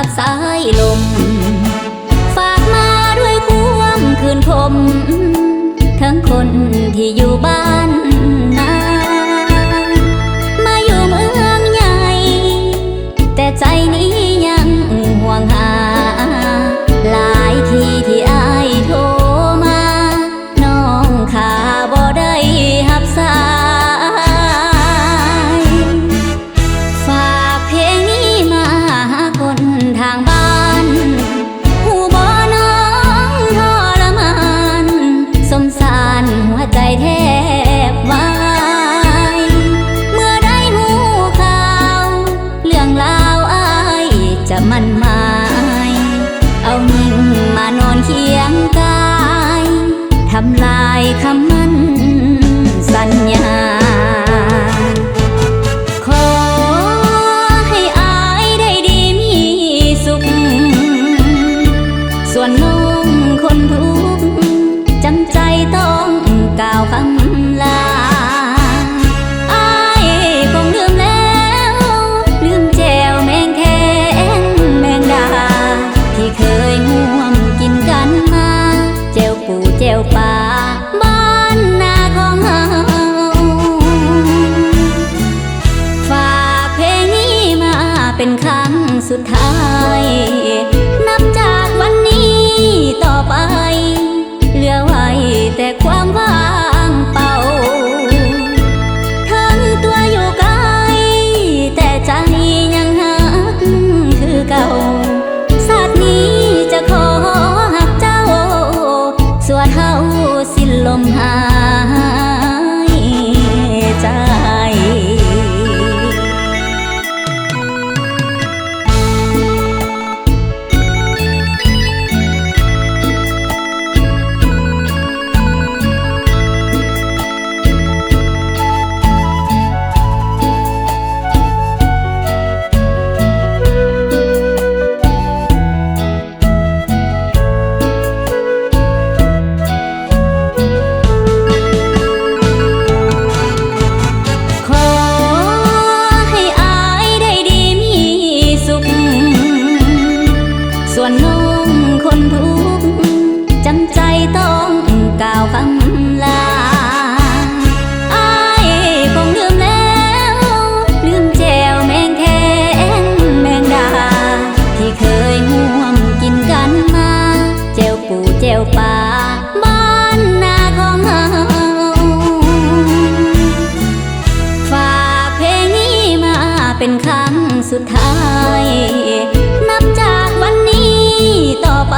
ับสายลม ฝากมาด้วยความคืนคม ทั้งคนที่อยู่บ้านานอนเคียงกาย ทำลายคำมั่นสัญญา บ้านนาของเฮาฝากเพลงนี้มาเป็นคำสุดท้ายุดท้าย นับจากวันนี้ต่อไป